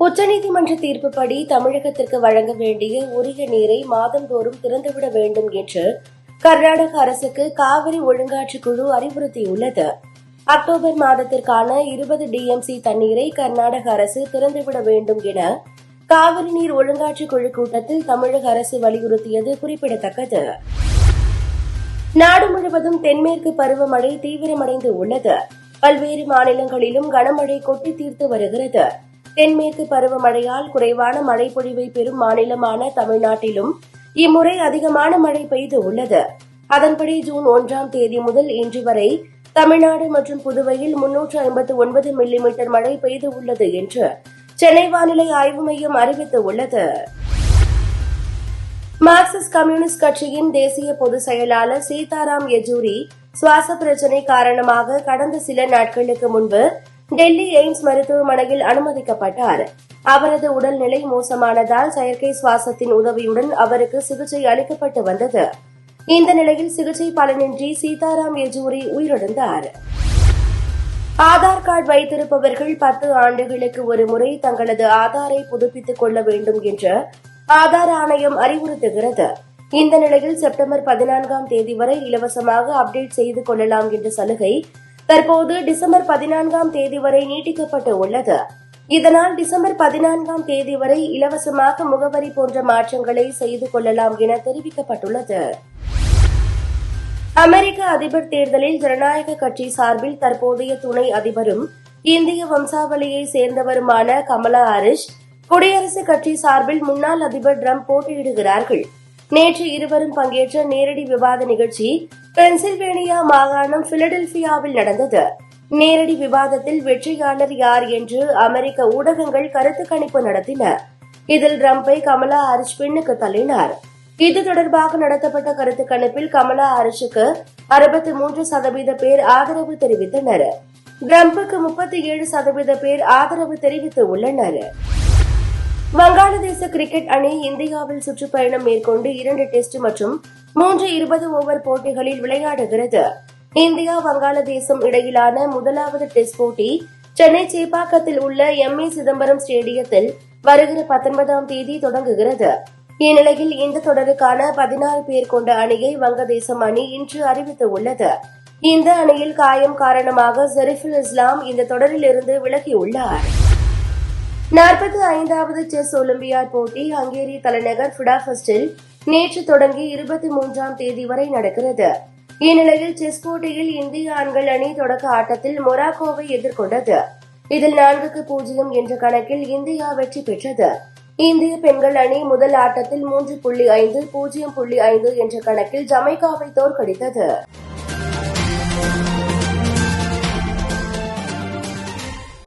உச்சநீதிமன்ற தீர்ப்புப்படி தமிழகத்திற்கு வழங்க வேண்டிய உரிய நீரை மாதந்தோறும் திறந்துவிட வேண்டும் என்று கர்நாடக அரசுக்கு காவிரி ஒழுங்காற்றுக் குழு அறிவுறுத்தியுள்ளது. அக்டோபர் மாதத்திற்கான இருபது டிஎம்சி தண்ணீரை கர்நாடக அரசு திறந்துவிட வேண்டும் என காவிரி நீர் ஒழுங்காற்றுக் குழு கூட்டத்தில் தமிழக அரசு வலியுறுத்தியது குறிப்பிடத்தக்கது. நாடு முழுவதும் தென்மேற்கு பருவமழை தீவிரமடைந்து உள்ளது. பல்வேறு மாநிலங்களிலும் கனமழை கொட்டி தீர்த்து வருகிறது. தென்மேற்கு பருவமழையால் குறைவான மழைப்பொழிவை பெறும் மாநிலமான தமிழ்நாட்டிலும் இம்முறை அதிகமான மழை பெய்து உள்ளது. அதன்படி ஜூன் ஒன்றாம் தேதி முதல் இன்று வரை தமிழ்நாடு மற்றும் புதுவையில் முன்னூற்று ஐம்பத்து ஒன்பது மில்லிமீட்டர் மழை பெய்து உள்ளது என்று சென்னை வானிலை ஆய்வு மையம் அறிவித்துள்ளது மார்க்சிஸ்ட் கம்யூனிஸ்ட் கட்சியின் தேசிய பொதுச் செயலாளர் சீதாராம் யெச்சூரி சுவாச பிரச்சினை காரணமாக கடந்த சில நாட்களுக்கு முன்பு டெல்லி எய்ம்ஸ் மருத்துவமனையில் அனுமதிக்கப்பட்டார். அவரது உடல்நிலை மோசமானதால் செயற்கை சுவாசத்தின் உதவியுடன் அவருக்கு சிகிச்சை அளிக்கப்பட்டு வந்தது. இந்த நிலையில் சிகிச்சை பலனின்றி சீதாராம் யெச்சூரி உயிரிழந்தார். ஆதார் கார்டு வைத்திருப்பவர்கள் பத்து ஆண்டுகளுக்கு ஒரு முறை தங்களது ஆதாரை புதுப்பித்துக் கொள்ள வேண்டும் என்று ஆதார் ஆணையம் அறிவுறுத்துகிறது. இந்த நிலையில் செப்டம்பர் பதினான்காம் தேதி வரை இலவசமாக அப்டேட் செய்து கொள்ளலாம் என்ற சலுகை தற்போது டிசம்பர் பதினான்காம் தேதி வரை நீட்டிக்கப்பட்டு உள்ளது இதனால் டிசம்பர் பதினான்காம் தேதி வரை இலவசமாக முகவரி போன்ற மாற்றங்களை செய்து கொள்ளலாம் என தெரிவிக்கப்பட்டுள்ளது. அமெரிக்க அதிபர் தேர்தலில் ஜனநாயக கட்சி சார்பில் தற்போதைய துணை அதிபரும் இந்திய வம்சாவளியை சேர்ந்தவருமான கமலா ஹாரிஸ் குடியரசுக் கட்சி சார்பில் முன்னாள் அதிபர் டிரம்ப் போட்டியிடுகிறார்கள். நேற்று இருவரும் பங்கேற்ற நேரடி விவாத நிகழ்ச்சி பென்சில்வேனியா மாகாணம் பிலடெல்பியாவில் நடந்தது. நேரடி விவாதத்தில் வெற்றியாளர் யார் என்று அமெரிக்க ஊடகங்கள் கருத்து கணிப்பு நடத்தின. இதில் டிரம்பை கமலா ஹாரிஸ் பின்னுக்கு தள்ளினார். இது தொடர்பாக நடத்தப்பட்ட கருத்து கணிப்பில் கமலா ஹாரிஸுக்கு அறுபத்தி மூன்று சதவீத பேர் ஆதரவு தெரிவித்தனர். டிரம்புக்கு முப்பத்தி ஏழு சதவீத பேர் ஆதரவு தெரிவித்து உள்ளனர். வங்காளதேச கிரிக்கெட் அணி இந்தியாவில் சுற்றுப்பயணம் மேற்கொண்டு இரண்டு டெஸ்ட் மற்றும் மூன்று இருபது ஓவர் போட்டிகளில் விளையாடுகிறது. இந்தியா வங்காளதேசம் இடையிலான முதலாவது டெஸ்ட் போட்டி சென்னை சேப்பாக்கத்தில் உள்ள எம். ஏ. சிதம்பரம் ஸ்டேடியத்தில் வருகிற பத்தொன்பதாம் தேதி தொடங்குகிறது. இந்நிலையில் இந்த தொடருக்கான பதினாறு பேர் கொண்ட அணியை வங்கதேசம் அணி இன்று அறிவித்துள்ளது இந்த அணியில் காயம் காரணமாக ஜெரிஃபுல் இஸ்லாம் இந்த தொடரிலிருந்து விலகியுள்ளார். நாற்பத்தி ஐந்தாவது செஸ் ஒலிம்பியாட் போட்டி ஹங்கேரி தலைநகர் புடாபஸ்டில் நேற்று தொடங்கி இருபத்தி மூன்றாம் தேதி வரை நடக்கிறது. இந்நிலையில் செஸ் போட்டியில் இந்திய ஆண்கள் அணி தொடக்க ஆட்டத்தில் மொராக்கோவை எதிர்கொண்டது. இதில் நான்குக்கு பூஜ்ஜியம் என்ற கணக்கில் இந்தியா வெற்றி பெற்றது. இந்திய பெண்கள் அணி முதல் ஆட்டத்தில் மூன்று புள்ளி ஐந்து பூஜ்ஜியம் புள்ளி ஐந்து என்ற கணக்கில் ஜமைக்காவை தோற்கடித்தது.